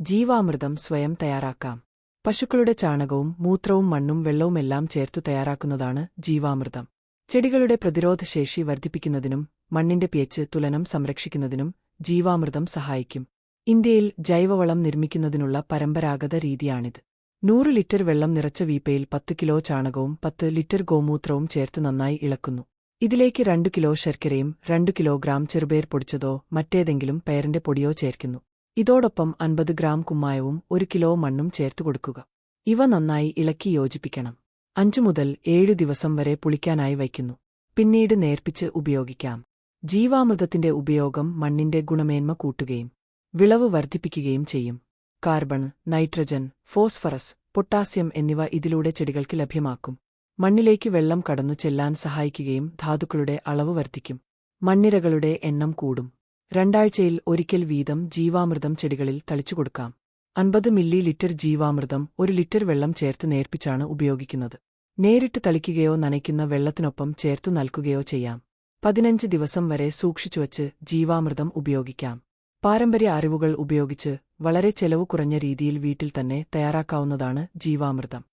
ജീവാമൃതം സ്വയം തയ്യാറാക്കാം. പശുക്കളുടെ ചാണകവും മൂത്രവും മണ്ണും വെള്ളവുമെല്ലാം ചേർത്തു തയ്യാറാക്കുന്നതാണ് ജീവാമൃതം. ചെടികളുടെ പ്രതിരോധശേഷി വർദ്ധിപ്പിക്കുന്നതിനും മണ്ണിന്റെ പിയച്ച് തുലനം സംരക്ഷിക്കുന്നതിനും ജീവാമൃതം സഹായിക്കും. ഇന്ത്യയിൽ ജൈവവളം നിർമ്മിക്കുന്നതിനുള്ള പരമ്പരാഗത രീതിയാണിത്. നൂറ് ലിറ്റർ വെള്ളം നിറച്ച വീപ്പയിൽ പത്ത് കിലോ ചാണകവും പത്ത് ലിറ്റർ ഗോമൂത്രവും ചേർത്ത് നന്നായി ഇളക്കുന്നു. ഇതിലേക്ക് രണ്ടു കിലോ ശർക്കരയും രണ്ടു കിലോഗ്രാം ചെറുപേർ പൊടിച്ചതോ മറ്റേതെങ്കിലും പയറിന്റെ പൊടിയോ ചേർക്കുന്നു. ഇതോടൊപ്പം അൻപത് ഗ്രാം കുമ്മായവും ഒരു കിലോ മണ്ണും ചേർത്തു കൊടുക്കുക. ഇവ നന്നായി ഇളക്കി യോജിപ്പിക്കണം. അഞ്ചു മുതൽ ഏഴു ദിവസം വരെ പുളിക്കാനായി വയ്ക്കുന്നു. പിന്നീട് നേർപ്പിച്ച് ഉപയോഗിക്കാം. ജീവാമൃതത്തിന്റെ ഉപയോഗം മണ്ണിന്റെ ഗുണമേന്മ കൂട്ടുകയും വിളവ് വർദ്ധിപ്പിക്കുകയും ചെയ്യും. കാർബൺ നൈട്രജൻ ഫോസ്ഫറസ് പൊട്ടാസ്യം എന്നിവ ഇതിലൂടെ ചെടികൾക്ക് ലഭ്യമാക്കും. മണ്ണിലേക്ക് വെള്ളം കടന്നു ചെല്ലാൻ സഹായിക്കുകയും ധാതുക്കളുടെ അളവ് വർദ്ധിക്കും. മണ്ണിരകളുടെ എണ്ണം കൂടും. രണ്ടാഴ്ചയിൽ ഒരിക്കൽ വീതം ജീവാമൃതം ചെടികളിൽ തളിച്ചുകൊടുക്കാം അൻപത് മില്ലി ലിറ്റർ ജീവാമൃതം ഒരു ലിറ്റർ വെള്ളം ചേർത്ത് നേർപ്പിച്ചാണ് ഉപയോഗിക്കുന്നത്. നേരിട്ട് തളിക്കുകയോ നനയ്ക്കുന്ന വെള്ളത്തിനൊപ്പം ചേർത്തു നൽകുകയോ ചെയ്യാം. പതിനഞ്ച് ദിവസം വരെ സൂക്ഷിച്ചുവച്ച് ജീവാമൃതം ഉപയോഗിക്കാം. പാരമ്പര്യ അറിവുകൾ ഉപയോഗിച്ച് വളരെ ചെലവ് കുറഞ്ഞ രീതിയിൽ വീട്ടിൽ തന്നെ തയ്യാറാക്കാവുന്നതാണ് ജീവാമൃതം.